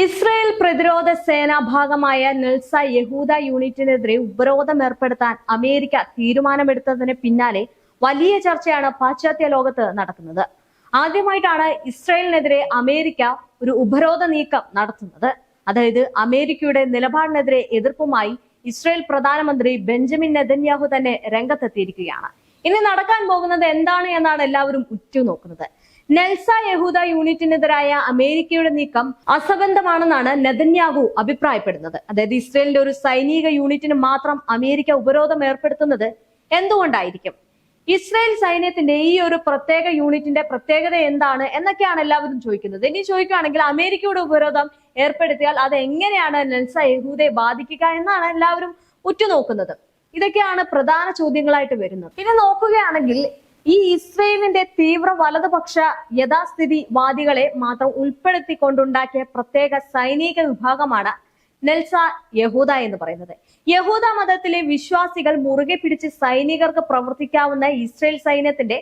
Israel പ്രതിരോധ സേനാ ഭാഗമായ നെൽസ യഹൂദ യൂണിറ്റിനെതിരെ ഉപരോധം ഏർപ്പെടുത്താൻ അമേരിക്ക തീരുമാനമെടുത്തതിന് പിന്നാലെ വലിയ ചർച്ചയാണ് പാശ്ചാത്യ ലോകത്ത് നടക്കുന്നത്. ആദ്യമായിട്ടാണ് ഇസ്രായേലിനെതിരെ അമേരിക്ക ഒരു ഉപരോധ നീക്കം നടത്തുന്നത്. അതായത് അമേരിക്കയുടെ നിലപാടിനെതിരെ എതിർപ്പുമായി ഇസ്രായേൽ പ്രധാനമന്ത്രി ബെഞ്ചമിൻ നെതന്യാഹു തന്നെ രംഗത്തെത്തിയിരിക്കുകയാണ്. ഇനി നടക്കാൻ പോകുന്നത് എന്താണ് എന്നാണ് എല്ലാവരും ഉറ്റുനോക്കുന്നത്. നെൽസ യഹൂദ യൂണിറ്റിനെതിരായ അമേരിക്കയുടെ നീക്കം അസബന്ധമാണെന്നാണ് നെതന്യാഹു അഭിപ്രായപ്പെടുന്നത്. അതായത് ഇസ്രയേലിന്റെ ഒരു സൈനിക യൂണിറ്റിന് മാത്രം അമേരിക്ക ഉപരോധം ഏർപ്പെടുത്തുന്നത് എന്തുകൊണ്ടായിരിക്കും? ഇസ്രയേൽ സൈന്യത്തിന്റെ ഈ ഒരു പ്രത്യേക യൂണിറ്റിന്റെ പ്രത്യേകത എന്താണ് എന്നൊക്കെയാണ് എല്ലാവരും ചോദിക്കുന്നത്. ഇനി ചോദിക്കുകയാണെങ്കിൽ അമേരിക്കയുടെ ഉപരോധം ഏർപ്പെടുത്തിയാൽ അത് എങ്ങനെയാണ് നെൽസ യഹൂദയെ ബാധിക്കുക എന്നാണ് എല്ലാവരും ഉറ്റുനോക്കുന്നത്. ഇതൊക്കെയാണ് പ്രധാന ചോദ്യങ്ങളായിട്ട് വരുന്നത്. പിന്നെ നോക്കുകയാണെങ്കിൽ ഈ ഇസ്രയേലിന്റെ തീവ്ര വലതുപക്ഷ യഥാസ്ഥിതി വാദികളെ മാത്രം ഉൾപ്പെടുത്തിക്കൊണ്ടുണ്ടാക്കിയ പ്രത്യേക സൈനിക വിഭാഗമാണ് നെൽസ യഹൂദ എന്ന് പറയുന്നത്. യഹൂദ മതത്തിലെ വിശ്വാസികൾ മുറുകെ പിടിച്ച് സൈനികർക്ക് പ്രവർത്തിക്കാവുന്ന ഇസ്രയേൽ സൈന്യത്തിന്റെ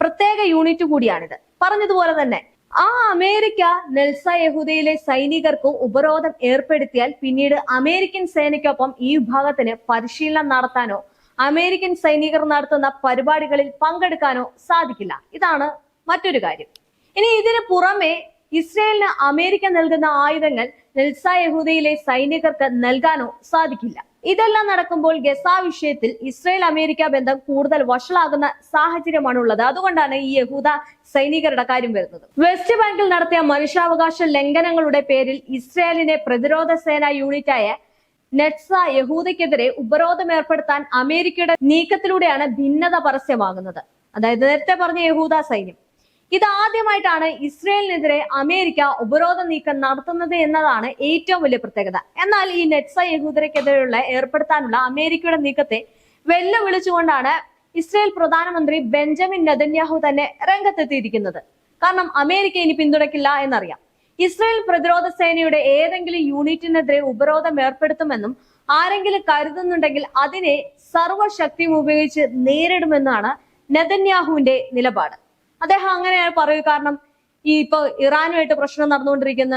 പ്രത്യേക യൂണിറ്റ് കൂടിയാണിത്. പറഞ്ഞതുപോലെ തന്നെ ആ അമേരിക്ക നെൽസ യഹൂദയിലെ സൈനികർക്ക് ഉപരോധം ഏർപ്പെടുത്തിയാൽ പിന്നീട് അമേരിക്കൻ സേനയ്ക്കൊപ്പം ഈ വിഭാഗത്തിന് പരിശീലനം നടത്താനോ അമേരിക്കൻ സൈനികർ നടത്തുന്ന പരിപാടികളിൽ പങ്കെടുക്കാനോ സാധിക്കില്ല. ഇതാണ് മറ്റൊരു കാര്യം. ഇനി ഇതിന് പുറമെ ഇസ്രയേലിന് അമേരിക്ക നൽകുന്ന ആയുധങ്ങൾ നെൽസ യഹൂദയിലെ സൈനികർക്ക് നൽകാനോ സാധിക്കില്ല. ഇതെല്ലാം നടക്കുമ്പോൾ ഗസ വിഷയത്തിൽ ഇസ്രയേൽ അമേരിക്ക ബന്ധം കൂടുതൽ വഷളാകുന്ന സാഹചര്യമാണ് ഉള്ളത് അതുകൊണ്ടാണ് ഈ യഹൂദ സൈനികരുടെ കാര്യം വരുന്നത്. വെസ്റ്റ് ബാങ്കിൽ നടത്തിയ മനുഷ്യാവകാശ ലംഘനങ്ങളുടെ പേരിൽ ഇസ്രയേലിനെ പ്രതിരോധ സേനാ യൂണിറ്റായ നെറ്റ്സ യഹൂദയ്ക്കെതിരെ ഉപരോധം ഏർപ്പെടുത്താൻ അമേരിക്കയുടെ നീക്കത്തിലൂടെയാണ് ഭിന്നത പരസ്യമാകുന്നത്. അതായത് നേരത്തെ പറഞ്ഞ യഹൂദ സൈന്യം. ഇത് ആദ്യമായിട്ടാണ് ഇസ്രയേലിനെതിരെ അമേരിക്ക ഉപരോധ നീക്കം നടത്തുന്നത് എന്നതാണ് ഏറ്റവും വലിയ പ്രത്യേകത. എന്നാൽ ഈ നെറ്റ്സ യഹൂദരക്കെതിരെയുള്ള ഏർപ്പെടുത്താനുള്ള അമേരിക്കയുടെ നീക്കത്തെ വെല്ലുവിളിച്ചുകൊണ്ടാണ് ഇസ്രയേൽ പ്രധാനമന്ത്രി ബെഞ്ചമിൻ നെതന്യാഹു തന്നെ രംഗത്തെത്തിയിരിക്കുന്നത്. കാരണം അമേരിക്ക ഇനി പിന്തുണയ്ക്കില്ല എന്നറിയാം. ഇസ്രയേൽ പ്രതിരോധ സേനയുടെ ഏതെങ്കിലും യൂണിറ്റിനെതിരെ ഉപരോധം ഏർപ്പെടുത്തുമെന്നും ആരെങ്കിലും കരുതുന്നുണ്ടെങ്കിൽ അതിനെ സർവശക്തിയും ഉപയോഗിച്ച് നേരിടുമെന്നാണ് നെതന്യാഹുവിന്റെ നിലപാട്. അദ്ദേഹം അങ്ങനെയാണ് പറയുക കാരണം ഈ ഇപ്പൊ ഇറാനുമായിട്ട് പ്രശ്നം നടന്നുകൊണ്ടിരിക്കുന്ന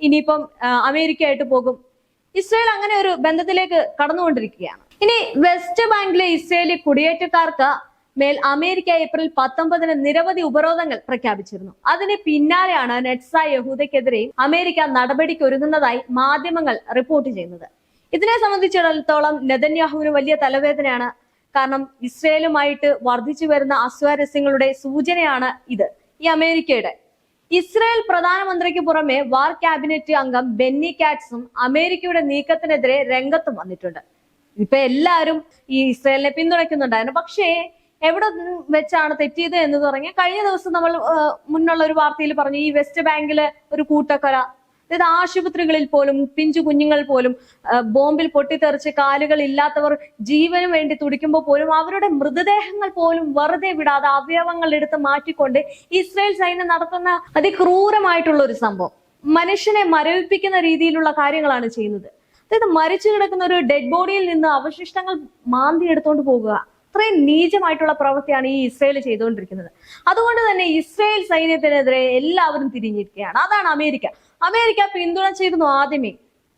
ഇനിയിപ്പം അമേരിക്ക അമേരിക്കയായിട്ട് പോകും. ഇസ്രയേൽ അങ്ങനെ ഒരു ബന്ധത്തിലേക്ക് കടന്നുകൊണ്ടിരിക്കുകയാണ്. ഇനി വെസ്റ്റ് ബാങ്കിലെ ഇസ്രയേലി കുടിയേറ്റക്കാർക്ക് മേൽ അമേരിക്ക ഏപ്രിൽ പത്തൊമ്പതിന് നിരവധി ഉപരോധങ്ങൾ പ്രഖ്യാപിച്ചിരുന്നു. അതിന് പിന്നാലെയാണ് നെറ്റ്സ യഹൂദയ്ക്കെതിരെയും അമേരിക്ക നടപടിക്ക് ഒരുങ്ങുന്നതായി മാധ്യമങ്ങൾ റിപ്പോർട്ട് ചെയ്യുന്നത്. ഇതിനെ സംബന്ധിച്ചിടത്തോളം നെതന്യാഹുവിന് വലിയ തലവേദനയാണ്. കാരണം ഇസ്രയേലുമായിട്ട് വർദ്ധിച്ചു വരുന്ന അസ്വാരസ്യങ്ങളുടെ സൂചനയാണ് ഇത്. ഈ അമേരിക്കയുടെ. ഇസ്രയേൽ പ്രധാനമന്ത്രിക്ക് പുറമെ വാർ ക്യാബിനറ്റ് അംഗം ബെന്നി കാറ്റ്സും അമേരിക്കയുടെ നീക്കത്തിനെതിരെ രംഗത്തും വന്നിട്ടുണ്ട്. ഇപ്പൊ എല്ലാവരും ഈ ഇസ്രയേലിനെ പിന്തുണയ്ക്കുന്നുണ്ടായിരുന്നു. പക്ഷേ എവിടെ വെച്ചാണ് തെറ്റിയത് എന്ന് തുടങ്ങി. കഴിഞ്ഞ ദിവസം നമ്മൾ മുന്നുള്ള ഒരു വാർത്തയിൽ പറഞ്ഞു ഈ വെസ്റ്റ് ബാങ്കിൽ ഒരു കൂട്ടക്കൊല. അതായത് ആശുപത്രികളിൽ പോലും പിഞ്ചു കുഞ്ഞുങ്ങൾ പോലും ബോംബിൽ പൊട്ടിത്തെറിച്ച് കാലുകൾ ഇല്ലാത്തവർ ജീവനു വേണ്ടി തുടിക്കുമ്പോൾ പോലും അവരുടെ മൃതദേഹങ്ങൾ പോലും വെറുതെ വിടാതെ അവയവങ്ങൾ എടുത്ത് മാറ്റിക്കൊണ്ട് ഇസ്രയേൽ സൈന്യം നടത്തുന്ന അതിക്രൂരമായിട്ടുള്ള ഒരു സംഭവം. മനുഷ്യനെ മരവിപ്പിക്കുന്ന രീതിയിലുള്ള കാര്യങ്ങളാണ് ചെയ്യുന്നത്. അതായത് മരിച്ചു കിടക്കുന്ന ഒരു ഡെഡ് ബോഡിയിൽ നിന്ന് അവശിഷ്ടങ്ങൾ മാന്തി എടുത്തുകൊണ്ട് പോകുക. അത്രയും നീചമായിട്ടുള്ള പ്രവൃത്തിയാണ് ഈ ഇസ്രയേൽ ചെയ്തുകൊണ്ടിരിക്കുന്നത്. അതുകൊണ്ട് തന്നെ ഇസ്രയേൽ സൈന്യത്തിനെതിരെ എല്ലാവരും തിരിഞ്ഞിരിക്കുകയാണ്. അതാണ് അമേരിക്ക. അമേരിക്ക പിന്തുണച്ചിരുന്നു ആദ്യമേ.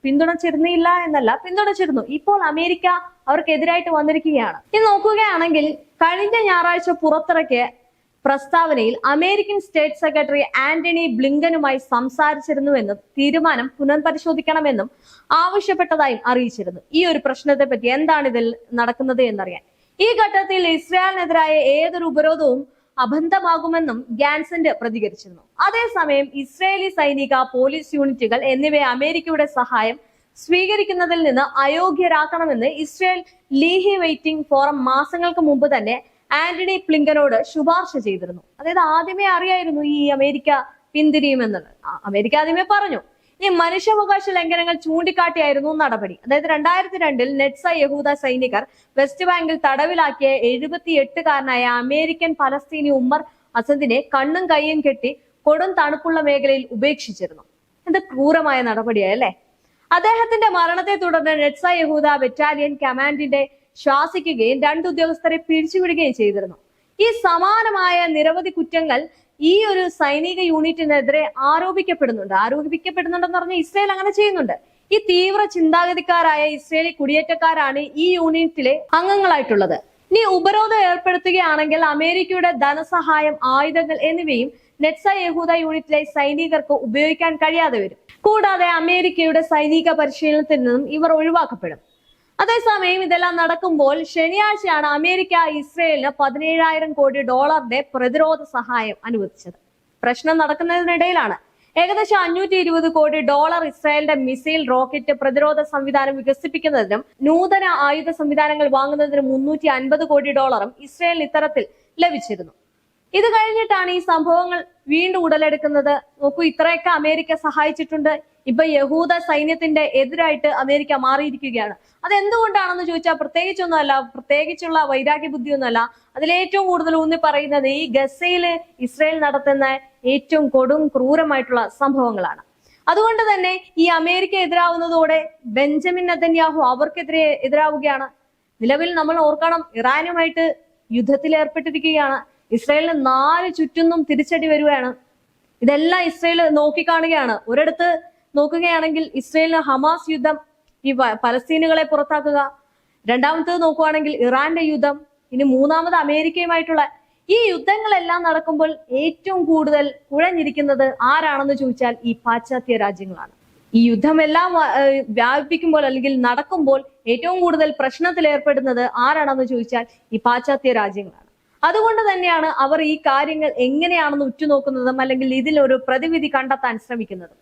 പിന്തുണച്ചിരുന്നില്ല എന്നല്ല പിന്തുണച്ചിരുന്നു. ഇപ്പോൾ അമേരിക്ക അവർക്കെതിരായിട്ട് വന്നിരിക്കുകയാണ്. ഇത് നോക്കുകയാണെങ്കിൽ കഴിഞ്ഞ ഞായറാഴ്ച പുറത്തിറക്കിയ പ്രസ്താവനയിൽ അമേരിക്കൻ സ്റ്റേറ്റ് സെക്രട്ടറി ആന്റണി ബ്ലിങ്കനുമായി സംസാരിച്ചിരുന്നുവെന്നും തീരുമാനം പുനഃപരിശോധിക്കണമെന്നും ആവശ്യപ്പെട്ടതായും അറിയിച്ചിരുന്നു. ഈ ഒരു പ്രശ്നത്തെ പറ്റി എന്താണ് ഇതിൽ നടക്കുന്നത് എന്നറിയാൻ. ഈ ഘട്ടത്തിൽ ഇസ്രായേലിനെതിരായ ഏതൊരു ഉപരോധവും അബന്ധമാകുമെന്നും ഗാൻസന്റ് പ്രതികരിച്ചിരുന്നു. അതേസമയം ഇസ്രയേലി സൈനിക പോലീസ് യൂണിറ്റുകൾ എന്നിവയെ അമേരിക്കയുടെ സഹായം സ്വീകരിക്കുന്നതിൽ നിന്ന് അയോഗ്യരാക്കണമെന്ന് ഇസ്രയേൽ ലീഹി വെയിറ്റിംഗ് ഫോറം മാസങ്ങൾക്ക് മുമ്പ് തന്നെ ആന്റണി പ്ലിങ്കനോട് ശുപാർശ ചെയ്തിരുന്നു. അതായത് ആദ്യമേ അറിയായിരുന്നു ഈ അമേരിക്ക പിന്തിരിയുമെന്നുള്ളത് ആ, അമേരിക്ക ആദ്യമേ പറഞ്ഞു. ഈ മനുഷ്യാവകാശ ലംഘനങ്ങൾ ചൂണ്ടിക്കാട്ടിയായിരുന്നു നടപടി. അതായത് രണ്ടായിരത്തി രണ്ടിൽ നെറ്റ്സ യഹൂദ സൈനികർ വെസ്റ്റ് ബാങ്കിൽ തടവിലാക്കിയ എഴുപത്തിയെട്ടുകാരനായ അമേരിക്കൻ പലസ്തീനി ഉമ്മർ അസദിനെ കണ്ണും കൈയും കെട്ടി കൊടും തണുപ്പുള്ള മേഖലയിൽ ഉപേക്ഷിച്ചിരുന്നു. എന്ത് ക്രൂരമായ നടപടിയായല്ലേ അദ്ദേഹത്തിന്റെ മരണത്തെ തുടർന്ന് നെറ്റ്സ യഹൂദ ബറ്റാലിയൻ കമാൻഡിന്റെ ശ്വാസിക്കുകയും രണ്ട് ഉദ്യോഗസ്ഥരെ പിരിച്ചുവിടുകയും ചെയ്തിരുന്നു. ഈ സമാനമായ നിരവധി കുറ്റങ്ങൾ ഈ ഒരു സൈനിക യൂണിറ്റിനെതിരെ ആരോപിക്കപ്പെടുന്നുണ്ട്. ആരോപിക്കപ്പെടുന്നുണ്ടെന്ന് പറഞ്ഞാൽ ഇസ്രയേൽ അങ്ങനെ ചെയ്യുന്നുണ്ട്. ഈ തീവ്ര ചിന്താഗതിക്കാരായ ഇസ്രയേലി കുടിയേറ്റക്കാരാണ് ഈ യൂണിറ്റിലെ അംഗങ്ങളായിട്ടുള്ളത്. ഇനി ഉപരോധം ഏർപ്പെടുത്തുകയാണെങ്കിൽ അമേരിക്കയുടെ ധനസഹായം ആയുധങ്ങൾ എന്നിവയും നെറ്റ്സ യഹൂദ യൂണിറ്റിലെ സൈനികർക്ക് ഉപയോഗിക്കാൻ കഴിയാതെ വരും. കൂടാതെ അമേരിക്കയുടെ സൈനിക പരിശീലനത്തിൽ നിന്നും ഇവർ ഒഴിവാക്കപ്പെടും. അതേസമയം ഇതെല്ലാം നടക്കുമ്പോൾ ശനിയാഴ്ചയാണ് അമേരിക്ക ഇസ്രയേലിന് പതിനേഴായിരം കോടി ഡോളറിന്റെ പ്രതിരോധ സഹായം അനുവദിച്ചത്. പ്രശ്നം നടക്കുന്നതിനിടയിലാണ്. ഏകദേശം അഞ്ഞൂറ്റി ഇരുപത് കോടി ഡോളർ ഇസ്രായേലിന്റെ മിസൈൽ റോക്കറ്റ് പ്രതിരോധ സംവിധാനം വികസിപ്പിക്കുന്നതിനും നൂതന ആയുധ സംവിധാനങ്ങൾ വാങ്ങുന്നതിനും മുന്നൂറ്റി അൻപത് കോടി ഡോളറും ഇസ്രായേലിന് ഇത്തരത്തിൽ ലഭിച്ചിരുന്നു. ഇത് കഴിഞ്ഞിട്ടാണ് ഈ സംഭവങ്ങൾ വീണ്ടും ഉടലെടുക്കുന്നത്. നോക്കൂ ഇത്രയൊക്കെ അമേരിക്ക സഹായിച്ചിട്ടുണ്ട്. ഇപ്പൊ യഹൂദ സൈന്യത്തിന്റെ എതിരായിട്ട് അമേരിക്ക മാറിയിരിക്കുകയാണ്. അതെന്തുകൊണ്ടാണെന്ന് ചോദിച്ചാൽ പ്രത്യേകിച്ചൊന്നുമല്ല പ്രത്യേകിച്ചുള്ള വൈരാഗ്യ ബുദ്ധിയൊന്നുമല്ല. അതിലേറ്റവും കൂടുതൽ ഊന്നി പറയുന്നത് ഈ ഗസയിൽ ഇസ്രയേൽ നടത്തുന്ന ഏറ്റവും കൊടും ക്രൂരമായിട്ടുള്ള സംഭവങ്ങളാണ്. അതുകൊണ്ട് തന്നെ ഈ അമേരിക്ക എതിരാവുന്നതോടെ ബെഞ്ചമിൻ നദന്യാഹു അവർക്കെതിരെ എതിരാവുകയാണ്. നിലവിൽ നമ്മൾ ഓർക്കണം ഇറാനുമായിട്ട് യുദ്ധത്തിൽ ഏർപ്പെട്ടിരിക്കുകയാണ്. ഇസ്രയേലിന് നാല് ചുറ്റുന്നും തിരിച്ചടി വരികയാണ്. ഇതെല്ലാം ഇസ്രയേൽ നോക്കിക്കാണുകയാണ്. ഒരിടത്ത് നോക്കുകയാണെങ്കിൽ ഇസ്രയേലിന് ഹമാസ് യുദ്ധം ഈ പലസ്തീനുകളെ പുറത്താക്കുക. രണ്ടാമത്തേത് നോക്കുകയാണെങ്കിൽ ഇറാന്റെ യുദ്ധം. ഇനി മൂന്നാമത് അമേരിക്കയുമായിട്ടുള്ള ഈ യുദ്ധങ്ങളെല്ലാം നടക്കുമ്പോൾ ഏറ്റവും കൂടുതൽ കുഴഞ്ഞിരിക്കുന്നത് ആരാണെന്ന് ചോദിച്ചാൽ ഈ പാശ്ചാത്യ രാജ്യങ്ങളാണ്. ഈ യുദ്ധമെല്ലാം വ്യാപിപ്പിക്കുമ്പോൾ അല്ലെങ്കിൽ നടക്കുമ്പോൾ ഏറ്റവും കൂടുതൽ പ്രശ്നത്തിൽ ഏർപ്പെടുന്നത് ആരാണെന്ന് ചോദിച്ചാൽ ഈ പാശ്ചാത്യ രാജ്യങ്ങളാണ്. അതുകൊണ്ട് തന്നെയാണ് അവർ ഈ കാര്യങ്ങൾ എങ്ങനെയാണെന്ന് ഉറ്റുനോക്കുന്നതും അല്ലെങ്കിൽ ഇതിലൊരു പ്രതിവിധി കണ്ടെത്താൻ ശ്രമിക്കുന്നതും.